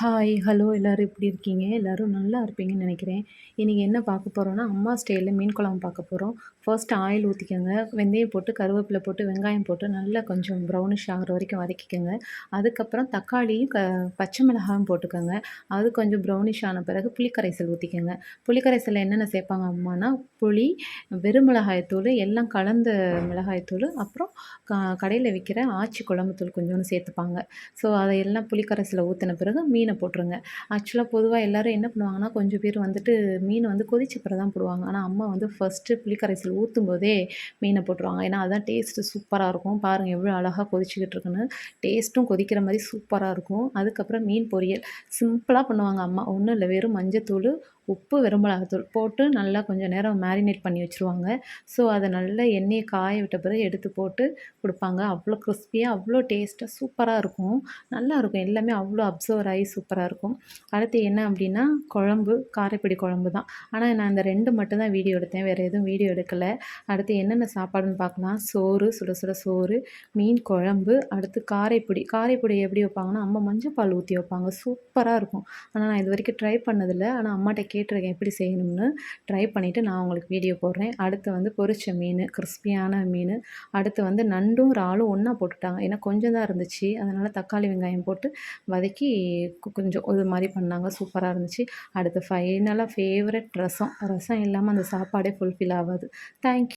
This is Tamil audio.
ஹாய் ஹலோ எல்லோரும் எப்படி இருக்கீங்க? எல்லோரும் நல்லா இருப்பீங்கன்னு நினைக்கிறேன். இன்றைக்கி என்ன பார்க்க போகிறோன்னா அம்மா ஸ்டைலில் மீன் குழம்பு பார்க்க போகிறோம் ஃபர்ஸ்ட் ஆயில் ஊற்றிக்கோங்க வெந்தயம் போட்டு கருவேப்பிலை போட்டு வெங்காயம் போட்டு நல்லா கொஞ்சம் ப்ரௌனிஷ் ஆகிற வரைக்கும் வதக்கிக்கோங்க. அதுக்கப்புறம் தக்காளியும் க பச்சை மிளகாயும் போட்டுக்கோங்க. அது கொஞ்சம் ப்ரௌனிஷ் ஆன பிறகு புளிக்கரைசல் ஊற்றிக்கோங்க புளிக்கரைசலில் என்னென்ன சேர்ப்பாங்க அம்மானா புளி வெறும் மிளகாயத்தூள் எல்லாம் கலந்த மிளகாயத்தூள் அப்புறம் க கடையில் விற்கிற ஆச்சி குழம்பு தூள் கொஞ்சோண்டு சேர்த்துப்பாங்க. ஸோ அதை எல்லாம் புளிக்கரைசலில் ஊற்றின பிறகு மீன் மீனை போட்டுருங்க. ஆக்சுவலாக பொதுவாக எல்லோரும் என்ன பண்ணுவாங்கன்னா கொஞ்சம் பேர் வந்துட்டு மீன் வந்து கொதிச்ச பிறகு தான் போடுவாங்க. ஆனால் அம்மா வந்து ஃபஸ்ட்டு புளிக்கரைசல் ஊற்றும் போதே மீனை போட்டுருவாங்க. ஏன்னா அதுதான் டேஸ்ட்டு சூப்பராக இருக்கும். பாருங்கள் எவ்வளோ அழகாக கொதிச்சிக்கிட்டு இருக்குன்னு. டேஸ்ட்டும் கொதிக்கிற மாதிரி சூப்பராக இருக்கும். அதுக்கப்புறம் மீன் பொரியல். சிம்பிளாக பண்ணுவாங்க அம்மா. ஒன்றும் இல்லை வெறும் மஞ்சத்தூள் உப்பு வெறும் போட்டு நல்லா கொஞ்சம் நேரம் மேரினேட் பண்ணி வச்சுருவாங்க. ஸோ அதை நல்லா எண்ணெயை காய விட்ட பிறகு எடுத்து போட்டு கொடுப்பாங்க. அவ்வளோ கிறிஸ்பியாக அவ்வளோ டேஸ்ட்டாக சூப்பராக இருக்கும். நல்லாயிருக்கும் எல்லாமே அவ்வளோ அப்சர்வ் ஆகி சூப்பராக இருக்கும். அடுத்து என்ன அப்படின்னா குழம்பு காரைப்பொடி குழம்பு தான். ஆனால் நான் இந்த ரெண்டு மட்டும் தான் வீடியோ எடுத்தேன். வேறு எதுவும் வீடியோ எடுக்கலை. அடுத்து என்னென்ன சாப்பாடுன்னு பார்க்கலாம். சோறு சுட சுட சோறு மீன் குழம்பு அடுத்து காரைப்பொடி. காரைப்பொடி எப்படி வைப்பாங்கன்னா அம்மா மஞ்சள் பால் ஊற்றி வைப்பாங்க. சூப்பராக இருக்கும். ஆனால் நான் இது வரைக்கும் ட்ரை பண்ணதில்லை. ஆனால் அம்மாட்ட கேட்டிருக்கேன் எப்படி செய்யணும்னு. ட்ரை பண்ணிவிட்டு நான் உங்களுக்கு வீடியோ போடுறேன். அடுத்து வந்து பொரிச்ச மீன் கிறிஸ்பியான மீன். அடுத்து வந்து நண்டும் இறாலும் ஒன்றா போட்டுட்டாங்க. ஏன்னா கொஞ்சம் தான் இருந்துச்சு. அதனால் தக்காளி வெங்காயம் போட்டு வதக்கி கொஞ்சம் இது மாதிரி பண்ணாங்க. சூப்பராக இருந்துச்சு. அடுத்து ஃபைனலாக ஃபேவரட் ரசம். ரசம் இல்லாமல் அந்த சாப்பாடே ஃபுல்ஃபில் ஆகாது. தேங்க்யூ